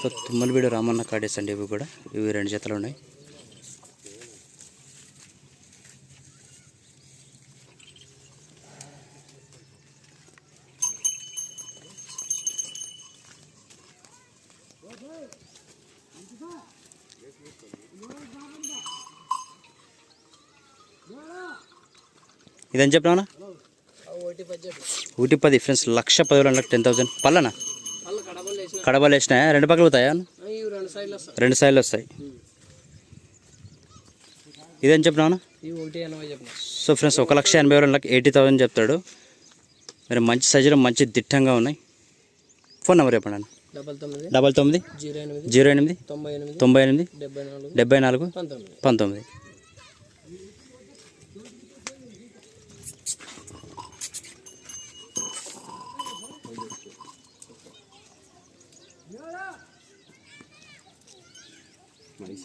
So Tummalabeedu Ramanna కాడేస్ అండి ఇవి కూడా. ఇవి రెండు జతలు ఉన్నాయి. ఇదని చెప్పినా ఒకటి పది ఫ్రెండ్స్ లక్ష పదివేలు అంటే టెన్ థౌసండ్. పల్లనా కడబలు వేసిన కడబలు వేసినాయా? రెండు పక్కలు పోతాయా? రెండు సైడ్లు వస్తాయి. రెండు ఇదేం చెప్పినాను చెప్పిన సో ఫ్రెండ్స్ ఒక లక్ష ఎనభై నాకు ఎయిటీ థౌసండ్ చెప్తాడు. మరి మంచి సైజులో మంచి దిట్టంగా ఉన్నాయి. ఫోన్ నెంబర్ చెప్పండి అన్న. డబల్ తొమ్మిది జీరో ఎనిమిది జీరో ఎనిమిది తొంభై ఎనిమిది డెబ్బై నాలుగు పంతొమ్మిది. పంతొమ్మిది